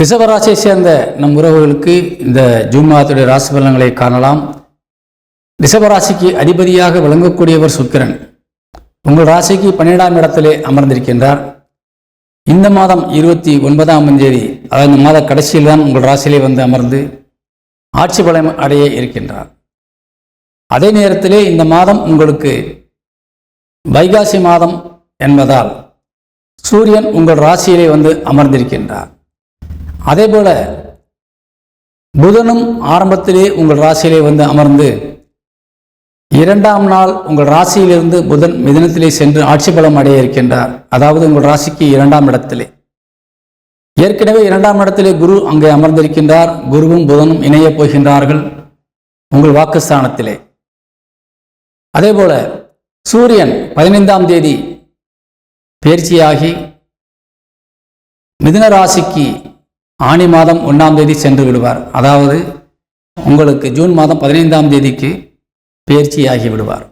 ரிஷபராசியை சேர்ந்த நம் உறவுகளுக்கு இந்த ஜூன் மாதத்துடைய ராசி பலன்களை காணலாம். ரிஷபராசிக்கு அதிபதியாக விளங்கக்கூடியவர் சுக்கிரன். உங்கள் ராசிக்கு பன்னிரெண்டாம் இடத்திலே அமர்ந்திருக்கின்றார். இந்த மாதம் இருபத்தி ஒன்பதாம் தேதி அதாவது இந்த மாத கடைசியில் தான் உங்கள் ராசியிலே வந்து அமர்ந்து ஆட்சி பலம் அடைய இருக்கின்றார். அதே நேரத்திலே இந்த மாதம் உங்களுக்கு வைகாசி மாதம் என்பதால் சூரியன் உங்கள் ராசியிலே வந்து அமர்ந்திருக்கின்றார். அதே போல புதனும் ஆரம்பத்திலே உங்கள் ராசியிலே வந்து அமர்ந்து இரண்டாம் நாள் உங்கள் ராசியிலிருந்து புதன் மிதனத்திலே சென்று ஆட்சி பலம் அடைய இருக்கின்றார். அதாவது உங்கள் ராசிக்கு இரண்டாம் இடத்திலே. ஏற்கனவே இரண்டாம் இடத்திலே குரு அங்கே அமர்ந்திருக்கின்றார். குருவும் புதனும் இணையப் போகின்றார்கள் உங்கள் வாக்குஸ்தானத்திலே. அதேபோல சூரியன் பதினைந்தாம் தேதி பயிற்சியாகி மிதுன ராசிக்கு ஆணி மாதம் ஒன்றாம் தேதி சென்று விடுவார். அதாவது உங்களுக்கு ஜூன் மாதம் பதினைந்தாம் தேதிக்கு பயிற்சியாகி விடுவார்.